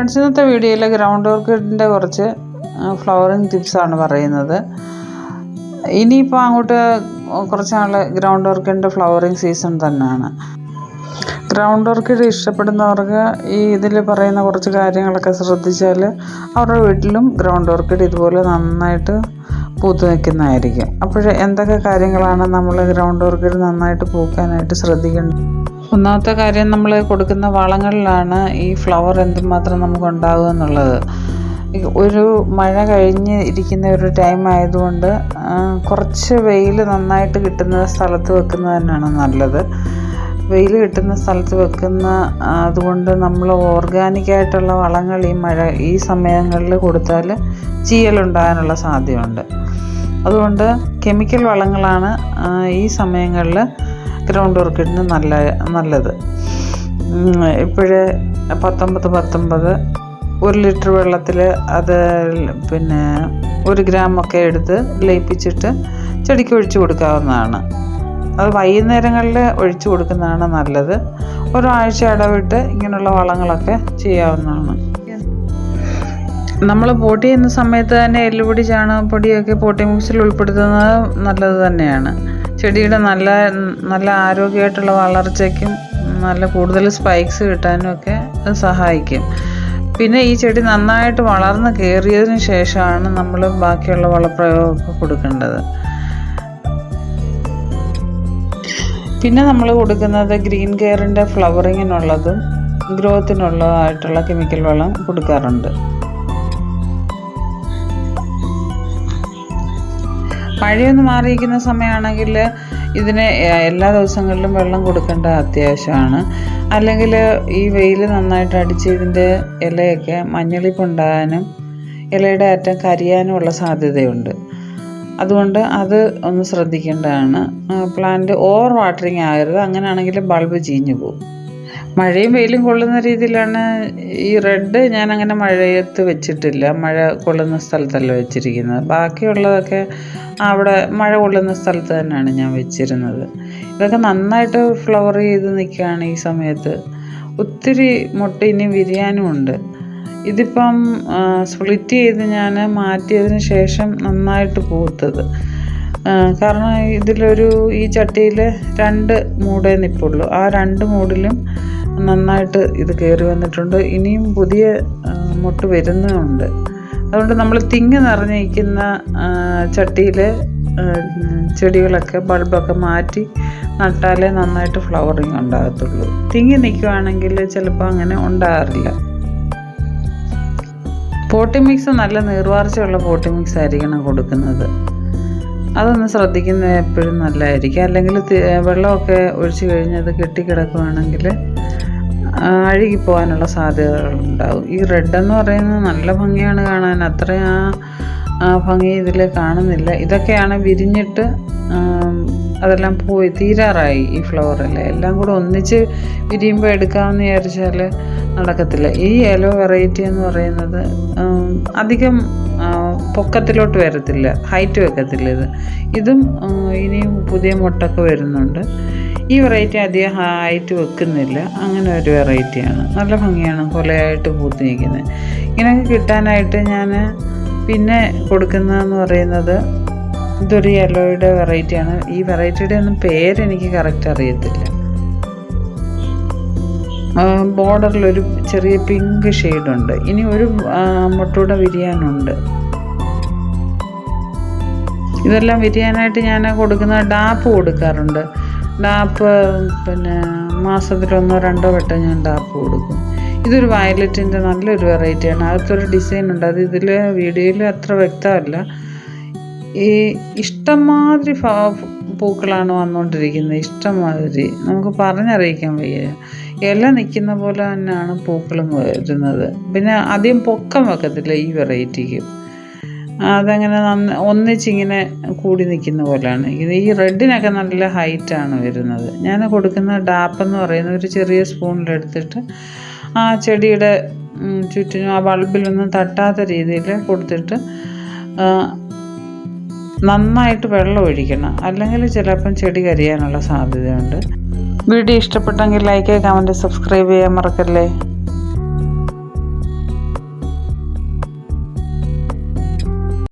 Friends ഇന്നത്തെ വീഡിയോയിൽ ground ഓർക്കിഡിന്റെ കുറച്ച് ഫ്ലവറിങ് ടിപ്സാണ് പറയുന്നത്. ഇനിയിപ്പോൾ അങ്ങോട്ട് കുറച്ച് നാൾ ഗ്രൗണ്ട് ഓർക്കിഡിന്റെ ഫ്ലവറിങ് സീസൺ തന്നെയാണ്. ഗ്രൗണ്ട് ഓർക്കിഡ് ഇഷ്ടപ്പെടുന്നവർക്ക് ഈ ഇതിൽ പറയുന്ന കുറച്ച് കാര്യങ്ങളൊക്കെ ശ്രദ്ധിച്ചാൽ അവരുടെ വീട്ടിലും ഗ്രൗണ്ട് ഓർക്കിഡ് ഇതുപോലെ നന്നായിട്ട് പൂത്ത് നിൽക്കുന്നതായിരിക്കും. അപ്പോൾ എന്തൊക്കെ കാര്യങ്ങളാണ് നമ്മൾ ഗ്രൗണ്ട് ഓർക്കിഡ് നന്നായിട്ട് പൂക്കാനായിട്ട് ശ്രദ്ധിക്കേണ്ടത്? ഒന്നാമത്തെ കാര്യം നമ്മൾ കൊടുക്കുന്ന വളങ്ങളിലാണ് ഈ ഫ്ലവർ എന്തുമാത്രം നമുക്ക് ഉണ്ടാകുക എന്നുള്ളത്. ഒരു മഴ കഴിഞ്ഞ് ഇരിക്കുന്ന ഒരു ടൈം ആയതുകൊണ്ട് കുറച്ച് വെയിൽ നന്നായിട്ട് കിട്ടുന്ന സ്ഥലത്ത് വെക്കുന്നത് തന്നെയാണ് നല്ലത്. വെയിൽ കിട്ടുന്ന സ്ഥലത്ത് വെക്കുന്ന അതുകൊണ്ട് നമ്മൾ ഓർഗാനിക്കായിട്ടുള്ള വളങ്ങൾ ഈ മഴ ഈ സമയങ്ങളിൽ കൊടുത്താൽ ചീയലുണ്ടാകാനുള്ള സാധ്യതയുണ്ട്. അതുകൊണ്ട് കെമിക്കൽ വളങ്ങളാണ് ഈ സമയങ്ങളിൽ ഗ്രൗണ്ട് ഓർക്കിഡിന് നല്ല നല്ലത്. ഇപ്പോഴേ പത്തൊമ്പത് പത്തൊമ്പത് ഒരു ലിറ്റർ വെള്ളത്തിൽ അത് പിന്നെ ഒരു ഗ്രാമൊക്കെ എടുത്ത് ലയിപ്പിച്ചിട്ട് ചെടിക്ക് ഒഴിച്ചു കൊടുക്കാവുന്നതാണ്. അത് വൈകുന്നേരങ്ങളിൽ ഒഴിച്ചു കൊടുക്കുന്നതാണ് നല്ലത്. ഒരാഴ്ച ഇടവിട്ട് ഇങ്ങനെയുള്ള വളങ്ങളൊക്കെ ചെയ്യാവുന്നതാണ്. നമ്മൾ പൊടി ചെയ്യുന്ന സമയത്ത് തന്നെ എല്ലുപൊടി ചാണകപ്പൊടിയൊക്കെ പോട്ടി മിക്സിൽ ഉൾപ്പെടുത്തുന്നത് നല്ലത് തന്നെയാണ്. ചെടിയുടെ നല്ല നല്ല ആരോഗ്യമായിട്ടുള്ള വളർച്ചയ്ക്കും നല്ല കൂടുതൽ സ്പൈക്സ് കിട്ടാനും ഒക്കെ സഹായിക്കും. പിന്നെ ഈ ചെടി നന്നായിട്ട് വളർന്ന് കയറിയതിന് ശേഷമാണ് നമ്മൾ ബാക്കിയുള്ള വളപ്രയോഗമൊക്കെ കൊടുക്കേണ്ടത്. പിന്നെ നമ്മൾ കൊടുക്കുന്നത് ഗ്രീൻ കെയറിന്റെ ഫ്ലവറിങ്ങിനുള്ളതും ഗ്രോത്തിനുള്ളതായിട്ടുള്ള കെമിക്കൽ വളം കൊടുക്കാറുണ്ട്. മഴയൊന്ന് മാറിയിരിക്കുന്ന സമയമാണെങ്കിൽ ഇതിന് എല്ലാ ദിവസങ്ങളിലും വെള്ളം കൊടുക്കേണ്ട അത്യാവശ്യമാണ്. അല്ലെങ്കിൽ ഈ വെയിൽ നന്നായിട്ട് അടിച്ച് ഇതിന്റെ ഇലയൊക്കെ മഞ്ഞളിപ്പുണ്ടാകാനും ഇലയുടെ അറ്റം കരിയാനും ഉള്ള സാധ്യതയുണ്ട്. അതുകൊണ്ട് അത് ഒന്ന് ശ്രദ്ധിക്കേണ്ടതാണ്. പ്ലാന്റ് ഓവർ വാട്ടറിങ് ആകരുത്. അങ്ങനെയാണെങ്കിൽ ബൾബ് ചീഞ്ഞു പോകും മഴയും വെയിലും കൊള്ളുന്ന രീതിയിലാണ് ഈ റെഡ് ഞാൻ അങ്ങനെ മഴയത്ത് വെച്ചിട്ടില്ല. മഴ കൊള്ളുന്ന സ്ഥലത്തല്ല വെച്ചിരിക്കുന്നത്. ബാക്കിയുള്ളതൊക്കെ അവിടെ മഴ കൊള്ളുന്ന സ്ഥലത്ത് തന്നെയാണ് ഞാൻ വെച്ചിരുന്നത്. ഇതൊക്കെ നന്നായിട്ട് ഫ്ലവർ ചെയ്ത് നിൽക്കുകയാണ് ഈ സമയത്ത്. ഒത്തിരി മുട്ട ഇനി വിരിയാനും ഉണ്ട്. ഇതിപ്പം സ്പ്ലിറ്റ് ചെയ്ത് ഞാൻ മാറ്റിയതിന് ശേഷം നന്നായിട്ട് പൂത്തത്. കാരണം ഇതിലൊരു ഈ ചട്ടിയിൽ രണ്ട് മൂടേ നിൽപ്പുള്ളൂ ആ രണ്ട് മൂടിലും നന്നായിട്ട് ഇത് കയറി വന്നിട്ടുണ്ട്. ഇനിയും പുതിയ മുട്ട് വരുന്നുമുണ്ട് അതുകൊണ്ട് നമ്മൾ തിങ്ങി നിറഞ്ഞിരിക്കുന്ന ചട്ടിയിൽ ചെടികളൊക്കെ ബൾബൊക്കെ മാറ്റി നട്ടാലേ നന്നായിട്ട് ഫ്ലവറിങ് ഉണ്ടാകത്തുള്ളൂ. തിങ്ങി നിൽക്കുവാണെങ്കിൽ ചിലപ്പോൾ അങ്ങനെ ഉണ്ടാകാറില്ല. പോട്ടി മിക്സ് നല്ല നീർവാർച്ചയുള്ള പോട്ടി മിക്സ് ആയിരിക്കണം കൊടുക്കുന്നത്. അതൊന്ന് ശ്രദ്ധിക്കുന്നത് എപ്പോഴും നല്ലതായിരിക്കും. അല്ലെങ്കിൽ വെള്ളമൊക്കെ ഒഴിച്ചു കഴിഞ്ഞ് കഴിഞ്ഞത് കെട്ടിക്കിടക്കുകയാണെങ്കിൽ അഴുകി പോകാനുള്ള സാധ്യതകളുണ്ടാവും. ഈ റെഡ് എന്ന് പറയുന്നത് നല്ല ഭംഗിയാണ് കാണാൻ. അത്ര ആ ഭംഗി ഇതിൽ കാണുന്നില്ല. ഇതൊക്കെയാണ് വിരിഞ്ഞിട്ട് അതെല്ലാം പോയി തീരാറായി ഈ ഫ്ലവറെല്ലാം എല്ലാം കൂടെ ഒന്നിച്ച് വിരിയുമ്പോൾ എടുക്കാമെന്ന് വിചാരിച്ചാൽ നടക്കത്തില്ല. ഈ യെല്ലോ വെറൈറ്റി എന്ന് പറയുന്നത് അധികം പൊക്കത്തിലോട്ട് വരത്തില്ല. ഹൈറ്റ് വെക്കത്തില്ല ഇത്. ഇതും ഇനിയും പുതിയ മുട്ടൊക്കെ വരുന്നുണ്ട്. ഈ വെറൈറ്റി അധികം ഹൈറ്റ് വെക്കുന്നില്ല. അങ്ങനെ ഒരു വെറൈറ്റിയാണ് നല്ല ഭംഗിയാണ് കൊലയായിട്ട് പൂത്ത് നിൽക്കുന്നത്. ഇങ്ങനെയൊക്കെ കിട്ടാനായിട്ട് ഞാൻ പിന്നെ കൊടുക്കുന്നതെന്ന് പറയുന്നത് ഇതൊരു യെല്ലോയുടെ വെറൈറ്റിയാണ് ഈ വെറൈറ്റിയുടെ ഒന്നും പേരെനിക്ക് കറക്റ്റ് അറിയത്തില്ല. ബോർഡറിലൊരു ചെറിയ പിങ്ക് ഷെയ്ഡുണ്ട് ഇനി ഒരു മുട്ടൂടെ വിരിയാനുണ്ട് ഇതെല്ലാം വിരിയാനായിട്ട് ഞാൻ കൊടുക്കുന്ന ഡാപ്പ് കൊടുക്കാറുണ്ട്. ഡാപ്പ് പിന്നെ മാസത്തിലൊന്നോ രണ്ടോ വട്ടം ഞാൻ ഡാപ്പ് കൊടുക്കും. ഇതൊരു വയലറ്റിന്റെ നല്ലൊരു വെറൈറ്റിയാണ്. അകത്തൊരു ഡിസൈൻ ഉണ്ട്. അത് ഇതിൽ വീഡിയോയിൽ അത്ര വ്യക്തമല്ല. ഈ ഇഷ്ടംമാതിരി പൂക്കളാണ് വന്നുകൊണ്ടിരിക്കുന്നത് ഇഷ്ടംമാതിരി. നമുക്ക് പറഞ്ഞറിയിക്കാൻ വയ്യ. ഇല നിൽക്കുന്ന പോലെ തന്നെയാണ് പൂക്കളും വരുന്നത്. പിന്നെ അധികം പൊക്കം വെക്കത്തില്ല ഈ വെറൈറ്റിക്ക്. അതങ്ങനെ നന്ന ഒന്നിച്ചിങ്ങനെ കൂടി നിൽക്കുന്ന പോലെയാണ് ഇത് ഈ റെഡിനൊക്കെ നല്ല ഹൈറ്റാണ് വരുന്നത്. ഞാൻ കൊടുക്കുന്ന ഡാപ്പ് എന്ന് പറയുന്ന ഒരു ചെറിയ സ്പൂണിലെടുത്തിട്ട് ആ ചെടിയുടെ ചുറ്റിനും ആ ബൾബിലൊന്നും തട്ടാത്ത രീതിയിൽ കൊടുത്തിട്ട് നന്നായിട്ട് വെള്ളം ഒഴിക്കണം. അല്ലെങ്കിൽ ചിലപ്പം ചെടി കരിയാനുള്ള സാധ്യതയുണ്ട്. വീഡിയോ ഇഷ്ടപ്പെട്ടെങ്കിൽ ലൈക്ക് കമന്റ് സബ്സ്ക്രൈബ് ചെയ്യാൻ മറക്കല്ലേ?